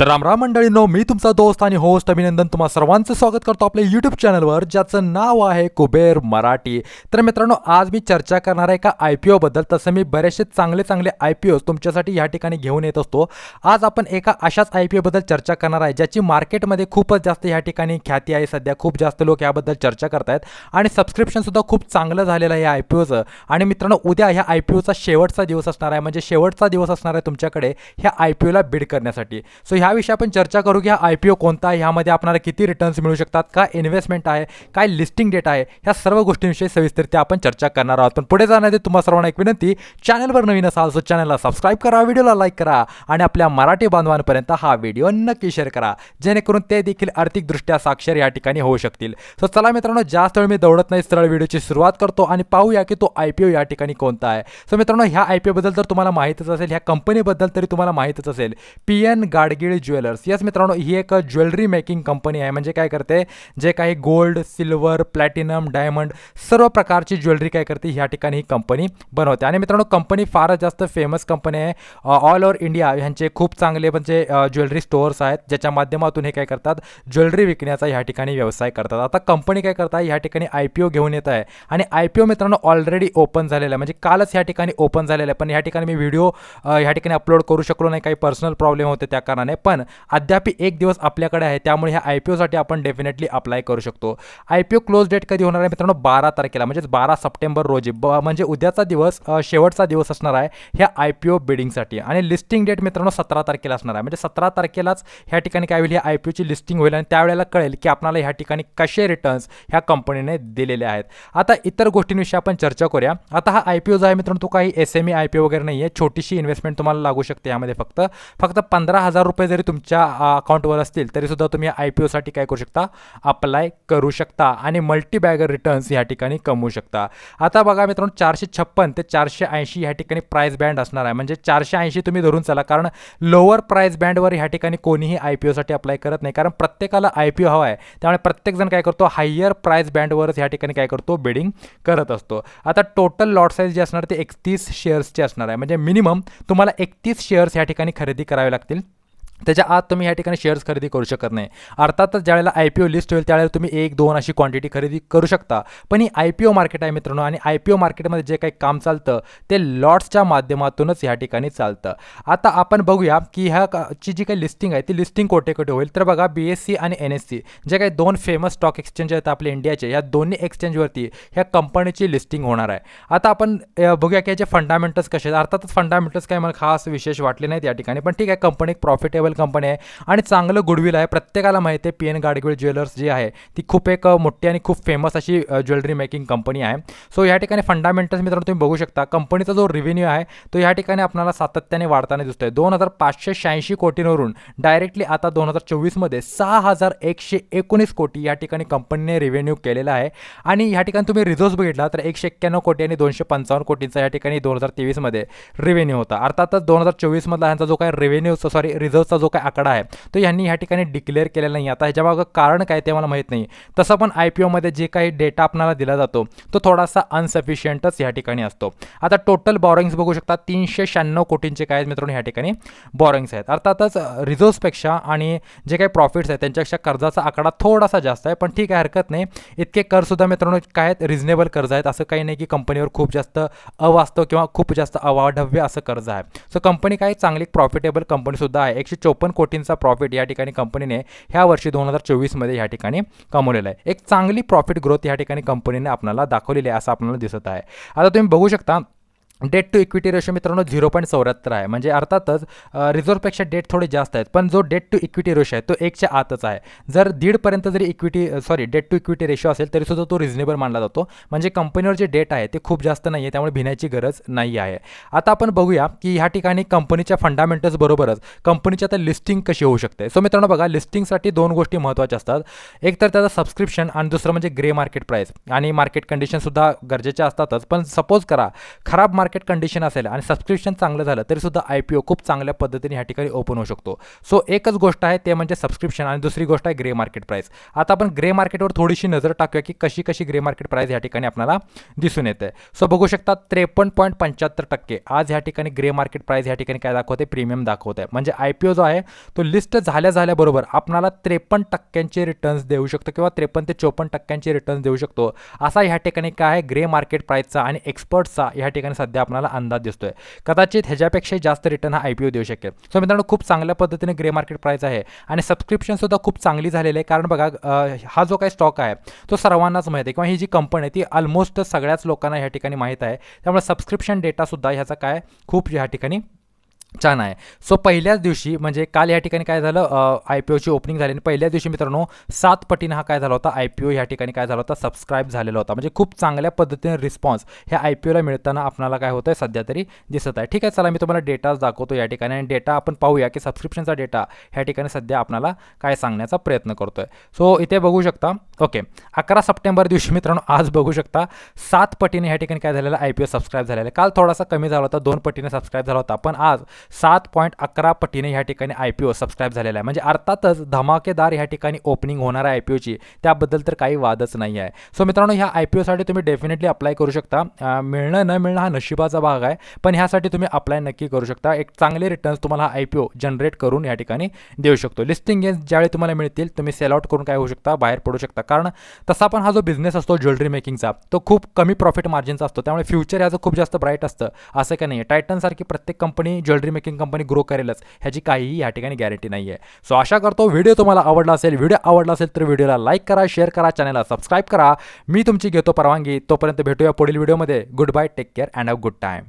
तर रामराम मंडळींनो मी तुमचा दोस्त आणि होस्ट अभिनंदन. तुम्हा सर्वांचं स्वागत करतो आपल्या यूट्यूब चॅनलवर ज्याचं नाव आहे कुबेर मराठी. तर मित्रांनो आज मी चर्चा करणार आहे एका आय पी ओबद्दल तसं मी बरेचसे चांगले चांगले आय पी ओज तुमच्यासाठी या ठिकाणी घेऊन येत असतो. आज आपण एका अशाच आय पी ओबद्दल चर्चा करणार आहे ज्याची मार्केटमध्ये खूपच जास्त या ठिकाणी ख्याती आहे सध्या. खूप जास्त लोक याबद्दल चर्चा करतायत. आणि सबस्क्रिप्शनसुद्धा खूप चांगलं झालेलं आहे या आय पी ओचं आणि मित्रांनो उद्या ह्या आय पी ओचा शेवटचा दिवस असणार आहे. म्हणजे शेवटचा दिवस असणार आहे तुमच्याकडे ह्या आय पी ओला बिड करण्यासाठी. सो ह्या ह्याविषयी आपण चर्चा करू की हा आय पी ओ कोणता आहे? ह्यामध्ये आपल्याला किती रिटर्न्स मिळू शकतात? काय इन्व्हेस्टमेंट आहे? काय लिस्टिंग डेट आहे? ह्या सर्व गोष्टींविषयी सविस्तरते आपण चर्चा करणार आहोत. पण पुढे जाण्याआधी तुम्हाला सर्वांना एक विनंती चॅनलवर नवीन असाल सो चॅनलला सबस्क्राईब करा व्हिडिओला लाईक करा आणि आपल्या मराठी बांधवांपर्यंत हा व्हिडिओ नक्की शेअर करा. जेणेकरून ते देखील आर्थिकदृष्ट्या साक्षर या ठिकाणी होऊ शकतील. सो चला मित्रांनो जास्त वेळ मी दौडत नाही. सरळ व्हिडिओची सुरुवात करतो आणि पाहूया की तो आय पी ओ या ठिकाणी कोणता आहे. सो मित्रांनो ह्या आय पी ओबद्दल तर तुम्हाला माहीतच असेल ह्या कंपनीबद्दल तरी तुम्हाला माहीतच असेल. P N Gadgil jewellers. Yes मित्रांनो ही एक ज्वेलरी मेकिंग कंपनी आहे. म्हणजे काय करते? जे काही गोल्ड सिल्वर प्लॅटिनम डायमंड सर्व प्रकारची ज्वेलरी काय करते? ह्या ठिकाणी ही कंपनी बनवते. आणि मित्रांनो कंपनी फारच जास्त फेमस कंपनी आहे. ऑल ओव्हर इंडिया ह्यांचे खूप चांगले म्हणजे ज्वेलरी स्टोअर्स आहेत. ज्याच्या माध्यमातून हे काय करतात? ज्वेलरी विकण्याचा ह्या ठिकाणी व्यवसाय करतात. आता कंपनी काय करतात ह्या ठिकाणी आय पी ओ घेऊन येत आहे. आणि आय पी ओ मित्रांनो ऑलरेडी ओपन झालेला आहे. म्हणजे कालच ह्या ठिकाणी ओपन झालेलं आहे. पण ह्या ठिकाणी मी व्हिडिओ ह्या ठिकाणी अपलोड करू शकलो नाही. काही पर्सनल प्रॉब्लेम होते त्या कारणाने. पण पण अद्याप एक दिवस आपल्याकडे आहे. त्यामुळे ह्या आय पी ओसाठी आपण डेफिनेटली अप्लाय करू शकतो. I P O close date कधी होणार आहे मित्रांनो? बारा तारखेला म्हणजेच बारा सप्टेंबर रोजी. ब म्हणजे उद्याचा दिवस शेवटचा दिवस असणार आहे ह्या आय पी ओ बिडिंगसाठी आणि लिस्टिंग डेट मित्रांनो सतरा तारखेला असणार आहे. म्हणजे सतरा तारखेलाच ह्या ठिकाणी काय होईल? ह्या आय पी ओची लिस्टिंग होईल आणि त्यावेळेला कळेल की आपल्याला ह्या ठिकाणी कसे रिटर्न्स ह्या कंपनीने दिलेले आहेत. आता इतर गोष्टींविषयी आपण चर्चा करूया. आता हा आय पी ओ जो आहे मित्रांनो तो काही S M E I P O वगैरे नाही आहे छोटीशी इन्व्हेस्टमेंट तुम्हाला लागू शकते यामध्ये फक्त. फक्त पंधरा हजार रुपये जरी तुमच्या अकाउंटवर असतील तरीसुद्धा तुम्ही आय पी ओसाठी काय करू शकता? अप्लाय करू शकता आणि मल्टीबॅगर रिटर्न्स या ठिकाणी कमवू शकता. आता बघा मित्रांनो चारशे छप्पन ते चारशे ऐंशी ह्या ठिकाणी प्राईस बँड असणार आहे. म्हणजे चारशे ऐंशी तुम्ही धरून चला कारण लोअर प्राईस बँडवर ह्या ठिकाणी कोणीही आय पी ओसाठी अप्लाय करत नाही. कारण प्रत्येकाला आय पी ओ हवा आहे. त्यामुळे प्रत्येकजण काय करतो? हायर प्राईस बँडवरच ह्या ठिकाणी काय करतो? बिडिंग करत असतो. आता टोटल लॉट साईज जे असणार ते एकतीस शेअर्सचे असणार आहे. म्हणजे मिनिमम तुम्हाला एकतीस शेअर्स ह्या ठिकाणी खरेदी करावे लागतील. त्याच्या आत तुम्ही या ठिकाणी शेअर्स खरेदी करू शकत नाही. अर्थातच ज्यावेळेला आय पी ओ लिस्ट होईल त्यावेळेला तुम्ही एक दोन अशी क्वांटिटी खरेदी करू शकता. पण ही आय पी ओ मार्केट आहे मित्रांनो आणि आय पी ओ मार्केटमध्ये जे काही काम चालतं ते लॉट्सच्या माध्यमातूनच ह्या ठिकाणी चालतं. आता आपण बघूया की ह्या का- ची जी काही लिस्टिंग आहे ती लिस्टिंग कोठे कुठे होईल? तर बघा बी एस सी आणि एन एस सी जे काही दोन फेमस स्टॉक एक्सचेंज आहेत आपल्या इंडियाचे या दोन्ही एक्सचेंजवरती ह्या कंपनीची लिस्टिंग होणार आहे. आता आपण बघूया की याचे फंडामेंटल्स कसे आहेत. अर्थातच फंडामेंटल्स काही मला खास विशेष वाटले नाहीत या ठिकाणी पण ठीक आहे कंपनी एक प्रॉफिटेबल कंपनी आहे आणि चांगलं गुडविल आहे. प्रत्येकाला माहिती आहे पी एन गाडगिळ ज्वेलर्स जी आहे ती खूप एक मोठी आणि खूप फेमस अशी ज्वेलरी मेकिंग कंपनी आहे. सो या ठिकाणी फंडामेंटल्स मित्रांनो तुम्ही बघू शकता. कंपनीचा जो रिव्हेन्यू आहे तो या ठिकाणी आपल्याला सातत्याने वाढताना दिसतोय. दोन हजार पाचशे शहाऐंशी कोटींवरून डायरेक्टली आता दोन हजार चोवीसमध्ये सहा हजार एकशे एकोणीस कोटी या ठिकाणी कंपनीने रेव्हेन्यू केलेला आहे. आणि या ठिकाणी तुम्ही रिझोर्स बघितला तर एकशे एक्क्याण्णव कोटी आणि दोनशे पंचावन्न कोटींचा या ठिकाणी दोन हजार तेवीसमध्ये रेव्हेन्यू होता. अर्थातच दोन हजार चोवीसमधला ह्यांचा जो काय रेव्हेन्यू सॉरी रिझर्व्हचा जो काय आकडा आहे तो यांनी ह्या ठिकाणी डिक्लेअर केलेला नाही. आता ह्याच्यामागं कारण काय ते मला माहीत नाही. तसं पण आय पी ओमध्ये जे काही डेटा आपणाला दिला जातो तो थोडासा अनसफिशियंटच या ठिकाणी असतो. आता टोटल बॉरिंग्स बघू शकता तीनशे शहाण्णव कोटींचे काय आहेत मित्रांनो ह्या ठिकाणी बॉरिंग्स आहेत. अर्थातच रिझर्व्सपेक्षा आणि जे काही प्रॉफिट्स आहेत त्यांच्यापेक्षा कर्जाचा आकडा थोडासा जास्त आहे. पण ठीक आहे हरकत नाही. इतके करसुद्धा मित्रांनो काय आहेत? रिझनेबल कर्ज आहेत. असं काही नाही की कंपनीवर खूप जास्त अवास्तव किंवा खूप जास्त अवाढव्य असं कर्ज आहे. सो कंपनी काय? चांगली प्रॉफिटेबल कंपनीसुद्धा आहे. एकशे चोपन्न कोटींचा प्रॉफिट या ठिकाणी कंपनीने ह्या वर्षी दोन हजार चोवीसमध्ये या ठिकाणी कमवलेला आहे. एक चांगली प्रॉफिट ग्रोथ या ठिकाणी कंपनीने आपल्याला दाखवलेली आहे असं आपल्याला दिसत आहे. आता तुम्ही बघू शकता डेट टू इक्विटी रेशो मित्रांनो झिरो पॉईंट चौऱ्याहत्तर आहे. म्हणजे अर्थातच रिझर्वपेक्षा डेट थोडे जास्त आहेत पण जो डेट टू इक्विटी रेशो आहे तो एकच्या आतच आहे. जर दीडपर्यंत जरी equity sorry debt to equity ratio असेल तरीसुद्धा तो रिझनेबल मानला जातो. म्हणजे कंपनीवर जे डेट आहे ते खूप जास्त नाही आहे त्यामुळे भिण्याची गरज नाही आहे. आता आपण बघूया की ह्या ठिकाणी कंपनीच्या फंडामेंटल्स बरोबरच कंपनीची आता लिस्टिंग कशी होऊ शकते. सो मित्रांनो बघा लिस्टिंगसाठी दोन गोष्टी महत्त्वाच्या असतात. एक तर त्याचं सबस्क्रिप्शन आणि दुसरं म्हणजे ग्रे मार्केट प्राईस आणि मार्केट कंडिशनसुद्धा गरजेच्या असतातच. पण सपोज करा खराब मार्केट मार्केट कंडिशन असेल आणि सबस्क्रिप्शन चांगलं झालं तरीसुद्धा आय पी ओ खूप चांगल्या पद्धतीने ह्या ठिकाणी ओपन होऊ शकतो. सो एकच गोष्ट आहे ते म्हणजे सबस्क्रिप्शन आणि दुसरी गोष्ट आहे ग्रे मार्केट प्राईस आता आपण ग्रे मार्केटवर थोडीशी नजर टाकूया की कशी कशी ग्रे मार्केट प्राईस या ठिकाणी आपल्याला दिसून येते. सो बघू शकता त्रेपन्न पॉईंट पंच्याहत्तर टक्के आज ह्या ठिकाणी ग्रे मार्केट प्राईस ह्या ठिकाणी काय दाखवते? प्रीमियम दाखवत. आहे म्हणजे आय पी ओ जो आहे तो लिस्ट झाल्या झाल्याबरोबर आपणाला त्रेपन्न टक्क्यांचे रिटर्न्स देऊ शकतो किंवा त्रेपन्न ते चोपन्न टक्क्यांचे रिटर्न्स देऊ शकतो. असा ह्या ठिकाणी काय आहे? ग्रे मार्केट प्राईसचा आणि एक्सपर्टचा ह्या ठिकाणी सध्या आपल्याला अंदाज दिसतोय. कदाचित ह्याच्यापेक्षा जास्त रिटर्न हा आय पी ओ देऊ शकेल. सो मित्रांनो खूप चांगल्या पद्धतीने ग्रे मार्केट प्राईस आहे आणि सबस्क्रिप्शनसुद्धा खूप चांगली झालेली आहे. कारण बघा हा जो काही स्टॉक आहे तो सर्वांनाच माहिती आहे किंवा ही जी कंपनी आहे ती ऑलमोस्ट सगळ्याच लोकांना ह्या ठिकाणी माहीत आहे. त्यामुळे सबस्क्रिप्शन डेटासुद्धा ह्याचा काय खूप ह्या ठिकाणी छान आहे. सो पहिल्याच दिवशी म्हणजे काल या ठिकाणी काय झालं आय पी ओची ओपनिंग झाली आणि पहिल्याच दिवशी मित्रांनो सात पटीनं हा काय झाला होता आय पी ओ या ठिकाणी काय झाला होता सबस्क्राईब झालेला होता. म्हणजे खूप चांगल्या पद्धतीने रिस्पॉन्स ह्या आय पी ओला मिळताना आपल्याला काय होतं आहे सध्या तरी दिसत आहे. ठीक आहे चला मी तुम्हाला डेटाच दाखवतो या ठिकाणी आणि डेटा आपण पाहूया की सबस्क्रिप्शनचा डेटा ह्या ठिकाणी सध्या आपल्याला काय सांगण्याचा प्रयत्न करतो आहे सो इथे बघू शकता ओके अकरा सप्टेंबर दिवशी मित्रांनो आज बघू शकता सात पटीने ह्या ठिकाणी काय झालेलं आय पी ओ सबस्क्राईब झालेलं आहे. काल थोडासा कमी झाला होता दोन पटीने सबस्क्राईब झाला होता पण आज सात पॉईंट अकरा पटीने ह्या ठिकाणी आय पी ओ सबस्क्राईब झालेला आहे. म्हणजे अर्थातच धमाकेदार ह्या ठिकाणी ओपनिंग होणार आहे आय पी ओची त्याबद्दल तर काही वादच नाही आहे. सो मित्रांनो ह्या आय पी ओसाठी तुम्ही डेफिनेटली अप्लाय करू शकता. मिळणं न मिळणं हा नशिबाचा भाग आहे. पण ह्यासाठी तुम्ही अप्लाय नक्की करू शकता. एक चांगले रिटर्न्स तुम्हाला आय पी ओ जनरेट करून या ठिकाणी देऊ शकतो. लिस्टिंग गेन्स ज्यावेळी तुम्हाला मिळतील तुम्ही सेल आउट करून काय होऊ शकता? बाहेर पडू शकता. कारण तसा पण हा जो बिझनेस असतो ज्वेलरी मेकिंगचा तो खूप कमी प्रॉफिट मार्जिनचा असतो. त्यामुळे फ्युचर ह्याचं खूप जास्त ब्राईट असतं. असं काही नाही टायटनसारखी प्रत्येक company jewellery making company grow करेलच. ह्याची काहीही या ठिकाणी गॅरंटी नाही आहे सो आशा करतो व्हिडिओ तुम्हाला आवडला असेल व्हिडिओ आवडला असेल तर व्हिडिओला लाईक करा शेअर करा चॅनलला सबस्क्राईब करा. मी तुमची घेतो परवानगी. तोपर्यंत भेटूया पुढील व्हिडिओमध्ये good bye take care and have good time